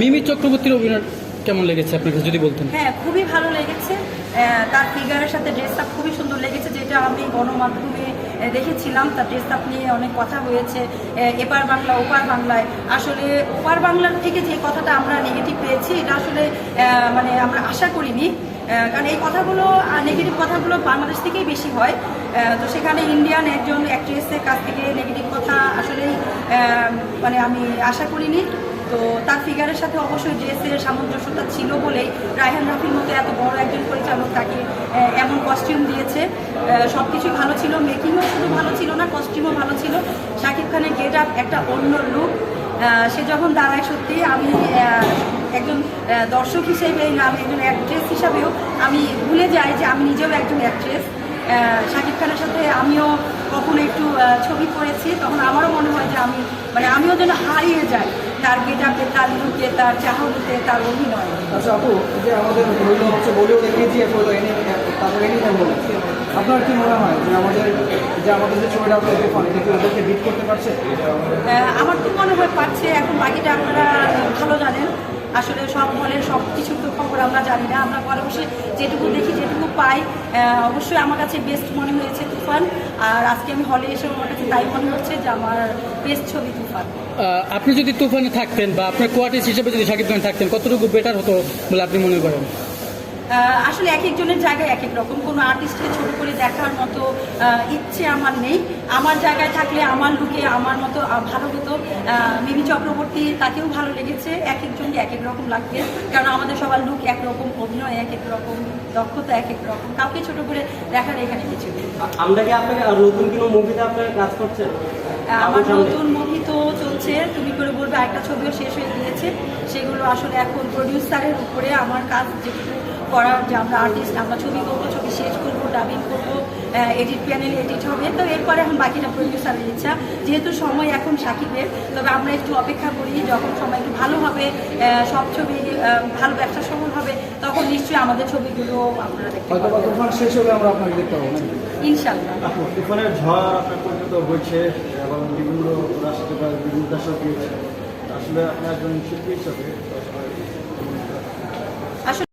মিমি চক্রবর্তীর অভিনয় কেমন লেগেছে আপনাকে যদি বলতেন? হ্যাঁ খুবই ভালো লেগেছে। তার ফিগারের সাথে ড্রেস আপ খুবই সুন্দর লেগেছে, যেটা আমি গণমাধ্যমে দেখেছিলাম। তার ড্রেস আপ নিয়ে অনেক কথা হয়েছে। এপার বাংলা, ওপার বাংলায়। আসলে ওপার বাংলার থেকে যে কথাটা আমরা নেগেটিভ পেয়েছি, এটা আসলে মানে আমরা আশা করিনি। কারণ এই কথাগুলো নেগেটিভ কথাগুলো বাংলাদেশ থেকেই বেশি হয়। তো সেখানে ইন্ডিয়ান একজন অ্যাক্ট্রেসের কাছ থেকে নেগেটিভ কথা আসলেই মানে আমি আশা করিনি। তো তার ফিগারের সাথে অবশ্যই ড্রেসের সামঞ্জস্যতা ছিল বলেই রায়হান রাফির মতো এত বড় একজন পরিচালক তাকে এমন কস্টিউম দিয়েছে। সব কিছুই ভালো ছিল মেকিংও শুধু ভালো ছিল না কস্টিউমও ভালো ছিল। শাকিব খানের গেট আপ একটা অন্য লুক সে যখন দাঁড়ায় সত্যি, আমি একজন দর্শক হিসেবে আমি একজন অ্যাক্ট্রেস হিসাবেও আমি ভুলে যাই যে আমি নিজেও একজন অ্যাক্ট্রেস শাকিব খানের সাথে আমিও কখনো একটু ছবি করেছি, তখন আমারও মনে হয় যে আমি মানে আমিও যেন হারিয়ে যাই। তার গেটাপে তার লুকে তার চাহনিতে তার অভিনয় আচ্ছা আপু যে আমাদের হইল হচ্ছে বলিউডে কেজিএফ হলো এনি হলো আপনার কি মনে হয় যে আমাদের যে আমাদের যে ছবিটা আপনাদের তুফান এটা কি ওদেরকে বিট করতে পারছে? আমার তো মনে হয় পাচ্ছে এখন বাকিটা আপনারা ভালো জানেন। আসলে সব হলে সব কিছুর তো খবর আমরা জানি না, আমরা ঘরে বসে যেটুকু দেখি যেটুকু পাই। অবশ্যই আমার কাছে বেস্ট মনে হয়েছে তুফান, আর আজকে আমি হলে এসে আমার কাছে তাই মনে হচ্ছে যে আমার বেস্ট ছবি তুফান। আপনি যদি তুফানে থাকতেন বা আপনার কোয়ার্টিস হিসেবে যদি সাকিব খান থাকতেন, কতটুকু বেটার হতো বলে আপনি মনে করেন? আসলে এক একজনের জায়গায় এক এক রকম। কোনো আর্টিস্টকে ছোট করে দেখার মতো ইচ্ছে আমার নেই। আমার জায়গায় থাকলে আমার লুকে আমার মতো ভালো হতো। মিমি চক্রবর্তী তাকেও ভালো লেগেছে। এক একজনকে এক এক রকম লাগবে কারণ আমাদের সবার লুক একরকম অভিনয় এক এক রকম দক্ষতা এক এক রকম। কাউকে ছোট করে দেখার এখানে কিছু আমরা কি আপনাকে নতুন কোনো মুভিতে আপনার কাজ করছেন আমার নতুন মুভি তো চলছে। তুমি করে বলবে একটা ছবিও শেষ হয়ে গিয়েছে। সেগুলো আসলে এখন প্রডিউসারের উপরে আমার কাজ যেটুকু করার যে আমরা আর্টিস্ট আমরা ছবি করব ছবি শেষ করব ডাবিং করব এডিট প্যানেল এডিট হবে। তো এরপরে এখন বাকিটা প্রডিউসারের ইচ্ছা। যেহেতু সময় এখন সাকিবের তবে আমরা একটু অপেক্ষা করি যখন সময় একটু ভালো হবে সব ছবি ভালো ব্যবসা সফল হবে তখন নিশ্চয়ই আমাদের ছবিগুলো আপনারা দেখতে পাবেন। শেষ হলে আমরা আপনাকে দেখতে পাবো নাকি? ইনশাল্লাহ আপু তুফানের ঝড় আপনার পরিচিত হয়েছে এবং বিভিন্ন রাষ্ট্রীয় বিভিন্ন দেশও আসলে আপনি একজন শিল্পী হিসাবে আসলে